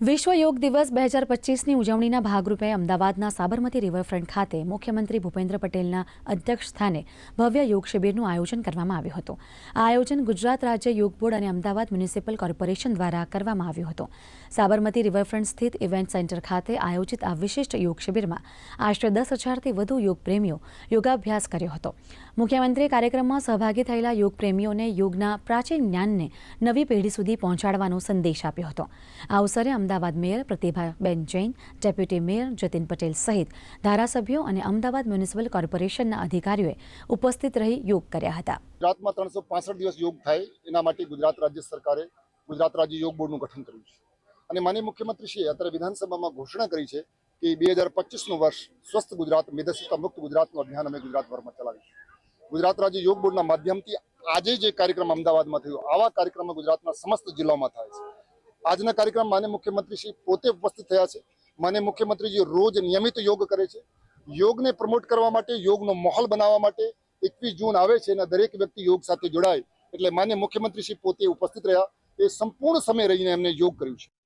વિશ્વ યોગ દિવસ બે હજાર પચીસની ઉજવણીના ભાગરૂપે અમદાવાદના સાબરમતી રિવરફ્રન્ટ ખાતે મુખ્યમંત્રી ભૂપેન્દ્ર પટેલના અધ્યક્ષ સ્થાને ભવ્ય યોગ શિબિરનું આયોજન કરવામાં આવ્યું હતું. આ આયોજન ગુજરાત રાજ્ય યોગ બોર્ડ અને અમદાવાદ મ્યુનિસિપલ કોર્પોરેશન દ્વારા કરવામાં આવ્યું હતું. સાબરમતી રિવરફ્રન્ટ સ્થિત ઇવેન્ટ સેન્ટર ખાતે આયોજિત આ વિશિષ્ટ યોગ શિબિરમાં આશરે દસ હજારથી વધુ યોગ પ્રેમીઓ યોગાભ્યાસ કર્યો હતો. મુખ્યમંત્રીએ કાર્યક્રમમાં સહભાગી થયેલા યોગ પ્રેમીઓને યોગના પ્રાચીન જ્ઞાનને નવી પેઢી સુધી પહોંચાડવાનો સંદેશ આપ્યો હતો. આ અવસરે Ahmedabad mayor Pratibhaben Jain, deputy mayor Jatin Patel સહિત ધારાસભ્યો અને અમદાવાદ મ્યુનિસિપલ કોર્પોરેશનના અધિકારીઓએ ઉપસ્થિત રહી યોગ કર્યા હતા. ગુજરાતમાં ત્રણસો પાસઠ દિવસ યોગ થાય, એના માટે ગુજરાત રાજ્ય સરકારે ગુજરાત રાજ્ય યોગ બોર્ડનું ગઠન કર્યું છે. અને માનનીય મુખ્યમંત્રીશ્રીએ અત્યારે વિધાનસભામાં ઘોષણા કરી છે કે બે હજાર પચીસનું વર્ષ સ્વસ્થ ગુજરાત મેદસ્વીતા મુક્ત ગુજરાતનું અભિયાન અમે ગુજરાતભરમાં ચલાવીશું. ગુજરાત રાજ્ય યોગ બોર્ડના માધ્યમથી આજે જે કાર્યક્રમ અમદાવાદમાં થયો, આવા કાર્યક્રમો ગુજરાતના સમસ્ત જિલ્લાઓમાં થાય છે. આજના કાર્યક્રમ માન્ય મુખ્યમંત્રીશ્રી પોતે ઉપસ્થિત થયા છે. માન્ય મુખ્યમંત્રીજી રોજ નિયમિત યોગ કરે છે. યોગને પ્રમોટ કરવા માટે, યોગનો માહોલ બનાવવા માટે એકવીસ જૂન આવે છે અને દરેક વ્યક્તિ યોગ સાથે જોડાય. એટલે માન્ય મુખ્યમંત્રીશ્રી પોતે ઉપસ્થિત રહ્યા. એ સંપૂર્ણ સમય રહીને એમને યોગ કર્યું છે.